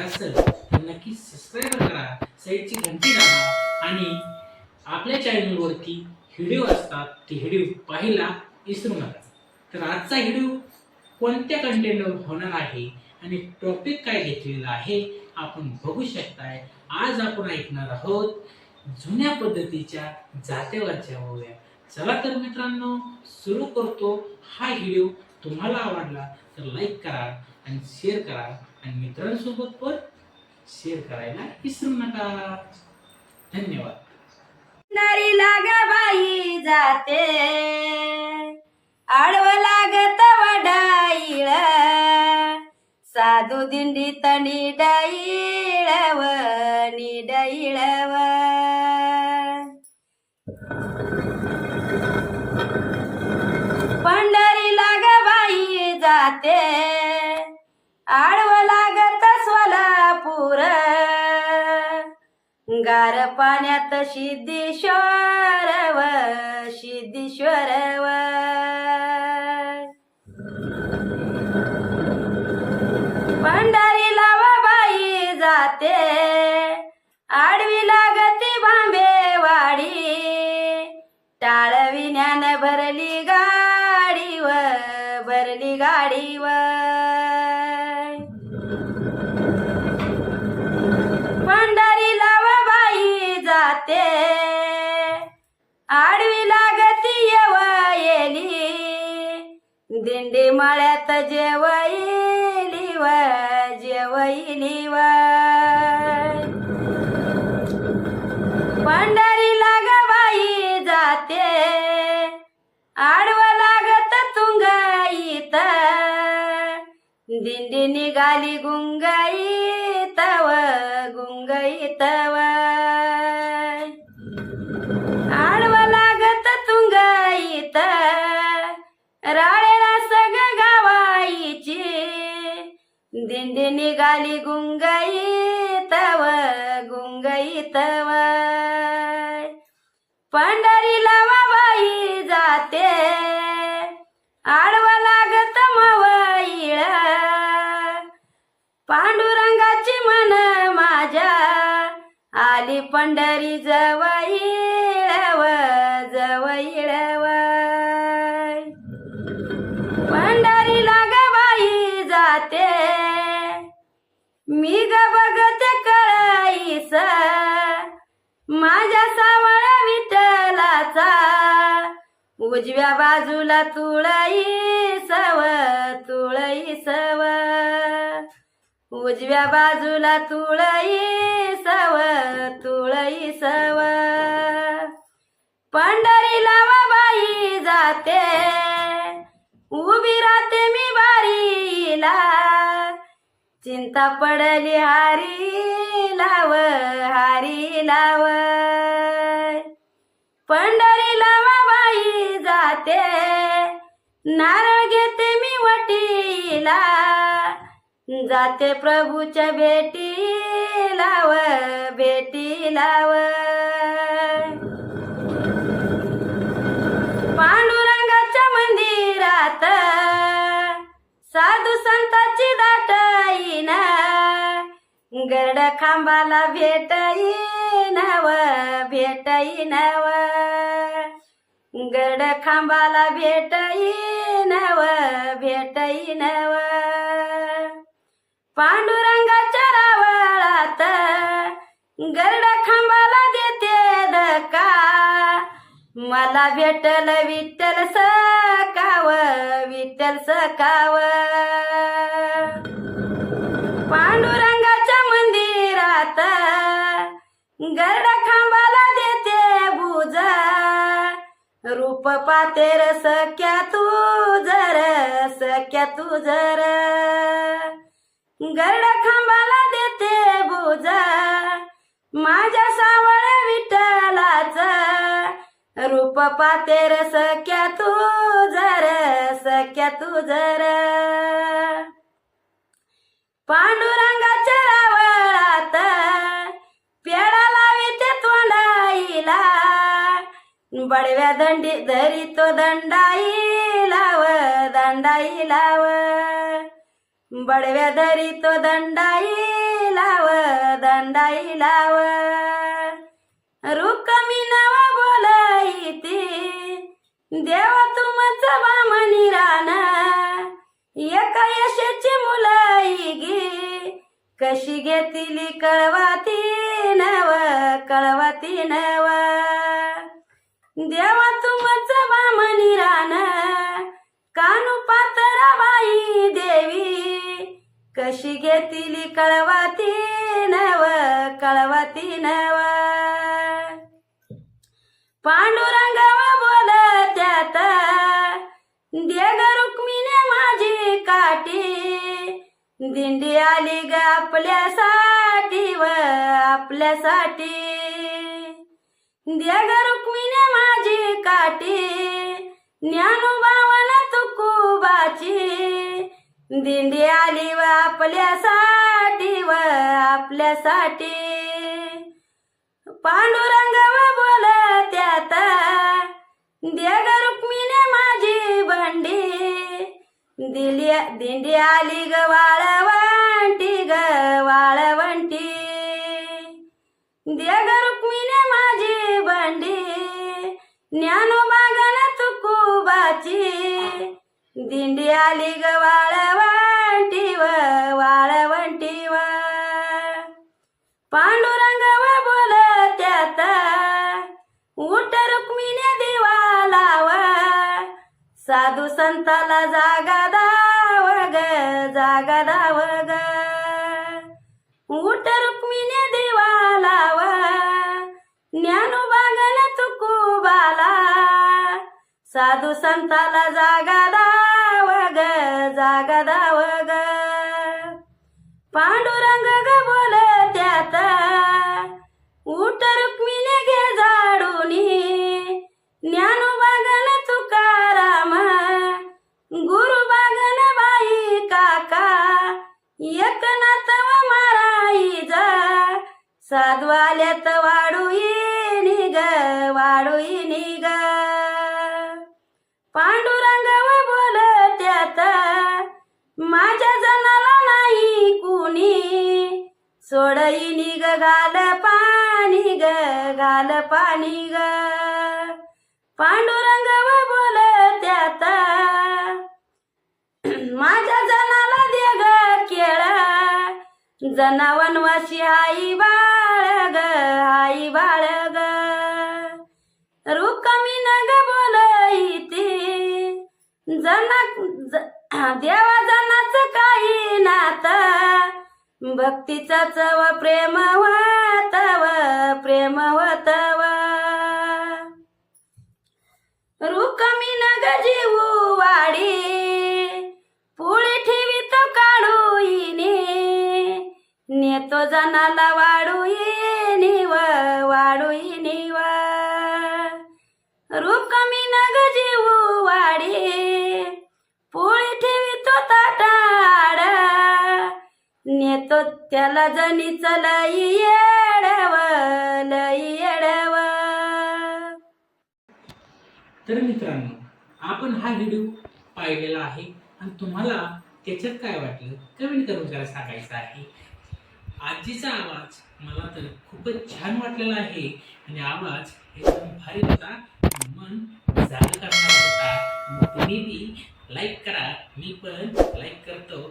असेल तर नक्की सबस्क्राईब करा साईडची घंटी दाबा आणि आपल्या चॅनलवरती व्हिडिओ असतात ते व्हिडिओ पाहायला विसरू नका. तर आजचा व्हिडिओ कोणत्या कंटेंटवर होणार आहे आणि टॉपिक काय घेतलेला आहे आपण बघू शकताय. आज आपण ऐकणार आहोत जुन्या पद्धतीच्या जातेवरच्या ओव्या चला तर मित्रांनो सुरू करतो. हा व्हिडिओ तुम्हाला आवडला तर लाईक करा आणि शेअर करा. आणि मित्रांसोबत पण शेअर करायला विसरू नका. धन्यवाद. नारी लाग बाई जाते. आडव लागत वडाईळ साधू दिंडी तणी डाईळव निडाईळव पाण्यात सिद्धेश्वरव सिद्धेश्वरव सिद्धेश्वर व बाई जाते आडवी लागती भांबेवाडी. टाळविण्यान भरली गाडी व भरली गाडी मळ्यात जेवईली व जेवईली व पंढरी लाग बाई जाते आडव लागत तुंगाईत दिंडी निघाली गुंगाई तव गुंगाई तव दिंडी निघाली गुंगाईत व गुंगाईत व पंढरी बाई जाते आडवा लागत मवईळ. पांडुरंगाची मन माझ्या आली पंढरी जवळव माझ्या सावळ विठ्ठलाचा. उजव्या बाजूला तुळई सव तुळई सव. उजव्या बाजूला तुळई सव तुळई सव. पंढरी लावा बाई जाते. उभी राहते मी बारीला. चिंता पडली हारी. लाव हारी लाव. पंढरी लावा बाई जाते नारळ घेते मी वटीला. जाते प्रभूच्या भेटी लाव भेटी लाव खांबाला भेटईन व भेटईन व गड खांबाला भेटईन व भेटईन व पांडुरंगाच्या रावळात गड खांबाला देते धका मला भेटल विठ्ठल सकाव विठ्ठल सकाव. गरड खांबाला देते बुजा. रूप पातेर सख्या तू जर सख्या तू जर. गरड खांबाला देते बुजा. माझ्या सावळ विठ्ठलाच. रूप पातेर सख्या तू जर सख्या तू जर. पांडुरंगा बडव्या दंडी धरी तो दंडाई लाव दंडाई लाव बडव्या धरी तो दंडाई वंदाई लाव रुक्मी नव बोलायती देव तुमच बामणी राणा एका यशाची मुलाई गे कशी घेतली कळवाती नव कळवाती नवा देवा तुमच बामणी रान कानू पातरा बाई देवी. कशी घेतली कळवाती नव कळवाती नव. पांडुरंगाव बोलत्यात देग रुक्मिणे माझी काठी. दिंडी आली ग आपल्यासाठी व आपल्यासाठी. देग माझी काठी ज्ञानोबावन तुकुबाची. दिंडी आली व आपल्यासाठी व आपल्यासाठी. पांडुरंग व बोलत्यात देग रुक्मिणे माझी बंडी. दिली दिंडी आली ग वाळवंटी ग वाळवंटी. देग रुक्मिणे माझी बंडी. ज्ञानोबागन तुकुबाची दिंडी आली ग वाळवंटीव वाळवंटीव पांडुरंग व बोल त्यात उठ रुक्मिणे दिवा लाव साधू संताला जागा दाव ग जागा दाव ग. उठ रुक्मिने दिवा लाव साधू संताला जागा दाव ग जागा दाव ग. पांडुरंग ग बोलत्यात उठ रुक्मिणी घे झाडूनी ज्ञानोबागन तुकाराम गुरु बागन बाई काका एकनाथ व माराई जा साधू आल्यात कुणी सोडई निग गाल पाणी ग गाल पाणी ग. पांडुरंग व बोलत्यात माझ्या जनाला दे ग केळ. जनावनवाशी आई बाळ ग आई बाळ ग. रुकमी नग बोलईती जना ज- देवा जनाच काही नात. भक्तीचा चव प्रेम तव प्रेम तव. त्याला जणीच चलाई येडव लई येडव तर मित्रांनो आपण हा व्हिडिओ पाहिलेला आहे आणि तुम्हाला त्याच्यात काय वाटलं कमेंट करून जरा सांगायचं आहे. आजीचा आवाज मला तर खूपच छान वाटलेला आहे आणि आवाज एकदम भारी होता. मन जाग करणार होता. तुम्ही बी लाईक करा. मी पण लाईक करतो.